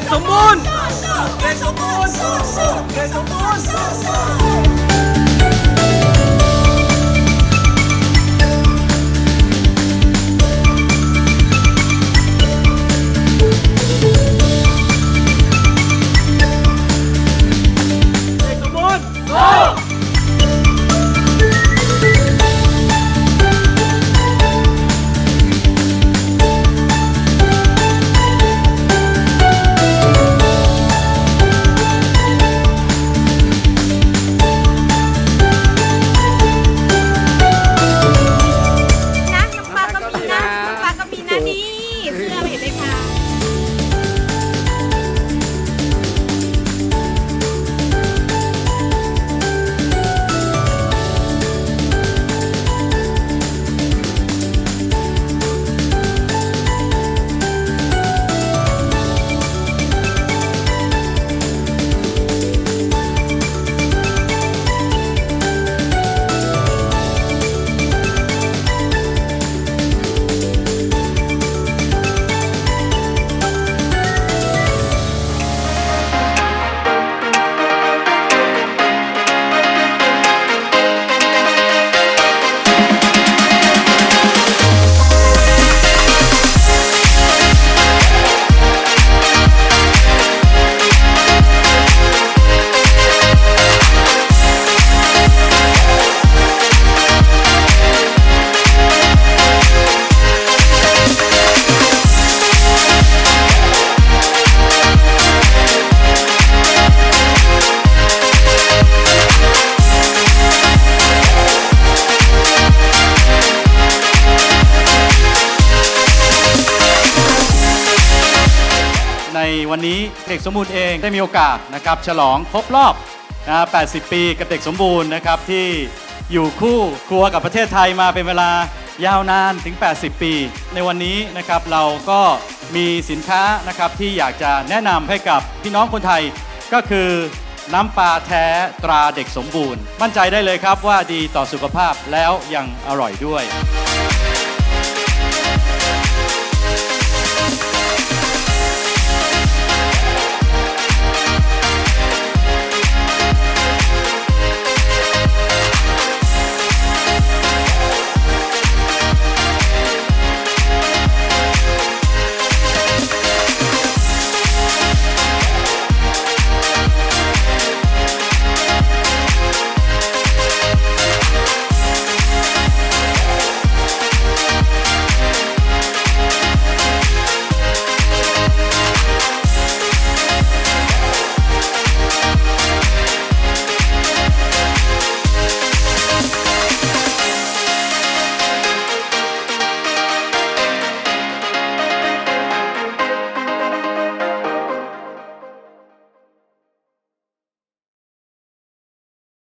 เกรดสมบูรณ์เกรดสมบูรณ์เกรดสมบูรณ์ วันนี้เด็กสมบูรณ์เองได้มีโอกาสนะครับฉลองครบรอบนะ80 ปีกับเด็กสมบูรณ์นะครับที่อยู่คู่ครัวกับประเทศไทยมาเป็นเวลายาวนานถึง 80 ปี ในวันนี้นะครับเราก็มีสินค้านะครับที่อยากจะแนะนำให้กับพี่น้องคนไทยก็คือน้ำปลาแท้ตราเด็กสมบูรณ์ มั่นใจได้เลยครับว่าดีต่อสุขภาพแล้วยังอร่อยด้วย